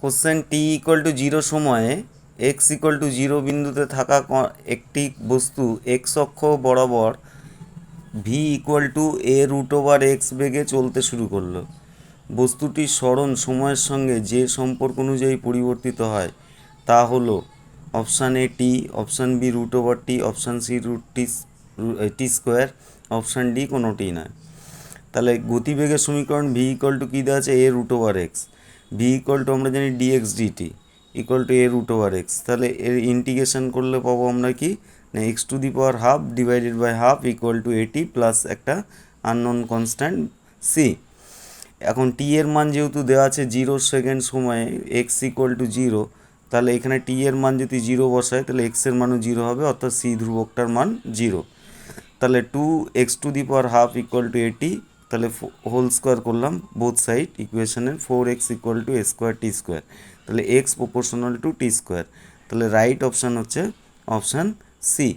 Question T equal to zero সময়ে x equal to zero বিন্দুতে থাকা একটি বস্তু এক্স অক্ষ বরাবর V equal to A root over X বেগে চলতে শুরু করল। বস্তুটির স্মরণ সময়ের সঙ্গে যে সম্পর্ক অনুযায়ী পরিবর্তিত হয় তা হলো option A T option B root over T option C root T T square option D কোনোটি নয়। তাহলে গতিবেগের সমীকরণ ভি ইকুয়াল টু কী দেওয়া আছে? A root over X V equal to আমরা জানি DX DT equal to A root over X তাহলে এর ইন্টিগ্রেশন করলে পাবো আমরা কি? না X to the power half divided by half equal to A T plus একটা আননোন কনস্ট্যান্ট সি এখন টি এর মান যেহেতু দেওয়া আছে জিরো সেকেন্ড সময়ে এক্স ইকুয়াল টু জিরো তাহলে এখানে টি এর মান যদি জিরো বসায়, তাহলে এক্সের মানও জিরো হবে, অর্থাৎ সি ধ্রুবকটার মান জিরো তাহলে two X to the power half equal to A T তাহলে হোল স্কোয়ার করলাম বোথ সাইড ইকুয়েশনের four X equal to A square T square তাহলে X proportional to T square তাহলে রাইট অপশান হচ্ছে option C